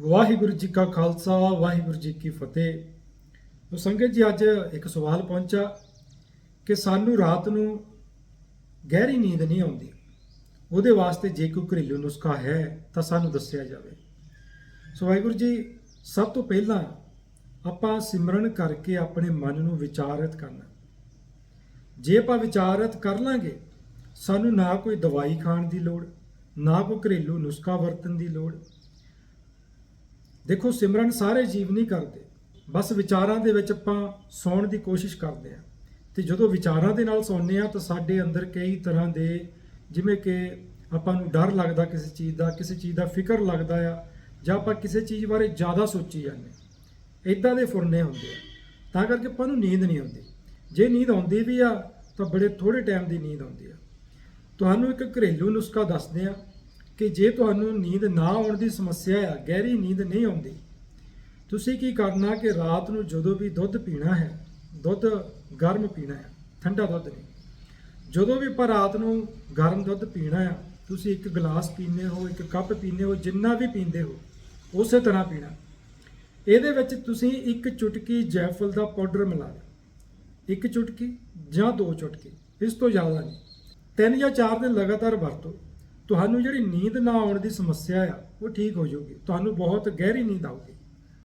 ਵਾਹਿਗੁਰੂ ਜੀ ਕਾ ਖਾਲਸਾ, ਵਾਹਿਗੁਰੂ ਜੀ ਕੀ ਫਤਿਹ। ਤੋ ਸੰਗਤ ਜੀ, ਅੱਜ ਇੱਕ ਸਵਾਲ ਪਹੁੰਚਾ ਕਿ ਸਾਨੂੰ ਰਾਤ ਨੂੰ ਗਹਿਰੀ ਨੀਂਦ ਨਹੀਂ ਆਉਂਦੀ। ਉਹਦੇ ਵਾਸਤੇ ਜੇ ਕੋਈ ਘਰੇਲੂ ਨੁਸਖਾ ਹੈ, ਤਾਂ ਸਾਨੂੰ ਦੱਸਿਆ ਜਾਵੇ। ਸੋ ਵਾਹਿਗੁਰੂ ਜੀ, ਸਭ ਤੋਂ ਪਹਿਲਾਂ ਆਪਾਂ ਸਿਮਰਨ ਕਰਕੇ ਆਪਣੇ ਮਨ ਨੂੰ ਵਿਚਾਰਤ ਕਰਨਾ। ਜੇ ਆਪਾਂ ਵਿਚਾਰਤ ਕਰ ਲਾਂਗੇ, ਸਾਨੂੰ ਨਾ ਕੋਈ ਦਵਾਈ ਖਾਣ ਦੀ ਲੋੜ, ਨਾ ਕੋਈ ਘਰੇਲੂ ਨੁਸਖਾ ਵਰਤਣ ਦੀ ਲੋੜ ਦੇਖੋ ਸਿਮਰਨ ਸਾਰੇ ਜੀਵ ਨਹੀਂ ਕਰਦੇ। ਬਸ ਵਿਚਾਰਾਂ ਦੇ ਵਿੱਚ ਆਪਾਂ ਸੌਣ ਦੀ ਕੋਸ਼ਿਸ਼ ਕਰਦੇ ਆ ਤੇ ਜਦੋਂ ਵਿਚਾਰਾਂ ਦੇ ਨਾਲ ਸੌਂਦੇ ਆ ਤਾਂ ਸਾਡੇ ਅੰਦਰ ਕਈ ਤਰ੍ਹਾਂ ਦੇ ਜਿਵੇਂ ਕਿ ਆਪਾਂ ਨੂੰ ਡਰ ਲੱਗਦਾ ਕਿਸੇ ਚੀਜ਼ ਦਾ, ਕਿਸੇ ਚੀਜ਼ ਦਾ ਫਿਕਰ ਲੱਗਦਾ ਆ ਜਾਂ ਆਪਾਂ ਕਿਸੇ ਚੀਜ਼ ਬਾਰੇ ਜ਼ਿਆਦਾ ਸੋਚੀ ਜਾਂਦੇ ਇਦਾਂ ਦੇ ਫੁਰਨੇ ਹੁੰਦੇ ਆ। ਤਾਂ ਕਰਕੇ ਆਪਾਂ ਨੂੰ ਨੀਂਦ ਨਹੀਂ ਆਉਂਦੀ। ਜੇ ਨੀਂਦ ਆਉਂਦੀ ਵੀ ਆ ਤਾਂ ਬੜੇ ਥੋੜੇ ਟਾਈਮ ਦੀ ਨੀਂਦ ਆਉਂਦੀ ਆ। ਤੁਹਾਨੂੰ ਇੱਕ ਘਰੇਲੂ ਨੁਸਖਾ ਦੱਸਦੇ ਆ ਕਿ ਜੇ ਤੁਹਾਨੂੰ ਨੀਂਦ ਨਾ ਆਉਣ ਦੀ ਸਮੱਸਿਆ ਆ, ਗਹਿਰੀ ਨੀਂਦ ਨਹੀਂ ਆਉਂਦੀ, ਤੁਸੀਂ ਕੀ ਕਰਨਾ ਕਿ ਰਾਤ ਨੂੰ ਜਦੋਂ ਵੀ ਦੁੱਧ ਪੀਣਾ ਹੈ, ਦੁੱਧ ਗਰਮ ਪੀਣਾ ਹੈ, ਠੰਡਾ ਦੁੱਧ ਨਹੀਂ। ਜਦੋਂ ਵੀ ਆਪਾਂ ਰਾਤ ਨੂੰ ਗਰਮ ਦੁੱਧ ਪੀਣਾ ਆ, ਤੁਸੀਂ ਇੱਕ ਗਲਾਸ ਪੀਂਦੇ ਹੋ, ਇੱਕ ਕੱਪ ਪੀਂਦੇ ਹੋ, ਜਿੰਨਾ ਵੀ ਪੀਂਦੇ ਹੋ, ਉਸੇ ਤਰ੍ਹਾਂ ਪੀਣਾ। ਇਹਦੇ ਵਿੱਚ ਤੁਸੀਂ ਇੱਕ ਚੁਟਕੀ ਜੈਫਲ ਦਾ ਪਾਊਡਰ ਮਿਲਾ ਦਿਓ। ਇੱਕ ਚੁਟਕੀ ਜਾਂ ਦੋ ਚੁਟਕੀ, ਇਸ ਤੋਂ ਜ਼ਿਆਦਾ ਨਹੀਂ। ਤਿੰਨ ਜਾਂ ਚਾਰ ਦਿਨ ਲਗਾਤਾਰ ਵਰਤੋ। ਤੁਹਾਨੂੰ ਜਿਹੜੀ ਨੀਂਦ ਨਾ ਆਉਣ ਦੀ ਸਮੱਸਿਆ ਆ, ਉਹ ਠੀਕ ਹੋ ਜਾਊਗੀ। ਤੁਹਾਨੂੰ ਬਹੁਤ ਗਹਿਰੀ ਨੀਂਦ ਆਊਗੀ।